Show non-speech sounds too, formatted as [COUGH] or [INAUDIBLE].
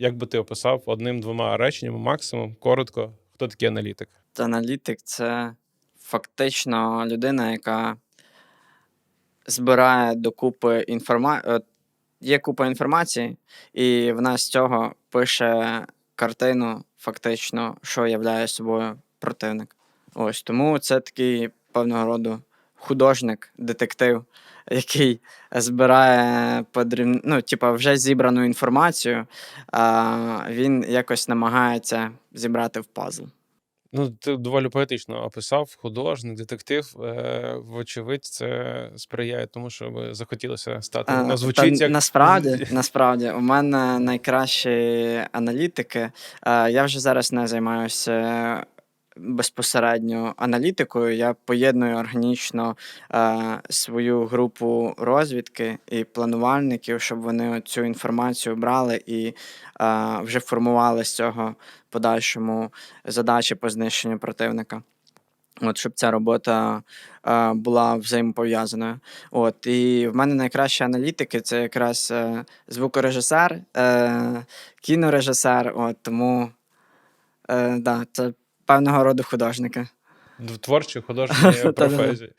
Як би ти описав одним-двома реченнями, максимум, коротко, хто такий аналітик? Аналітик це фактично людина, яка збирає докупи інформацію. Є купа інформації, і вона з цього пише картину, фактично, що являє собою противник. Ось тому це такий певного роду художник, детектив, який збирає подріб... ну, типа, вже зібрану інформацію, а він якось намагається зібрати в пазл. Ну, ти доволі поетично описав художник, детектив. Е, вочевидь, це сприяє тому, щоб захотілося стати. Е, Ну, звучить та як насправді, насправді, у мене найкращі аналітики. Е, Я вже зараз не займаюся безпосередньо аналітикою. Я поєдную органічно е, свою групу розвідки і планувальників, щоб вони цю інформацію брали і е, вже формували з цього подальшому задачі по знищенню противника. От, щоб ця робота е, була взаємопов'язаною. От, і в мене найкращі аналітики це якраз е, звукорежисер, е, кінорежисер. От, тому е, да, це певного роду творчій художній [LAUGHS] Та-да-да. професії.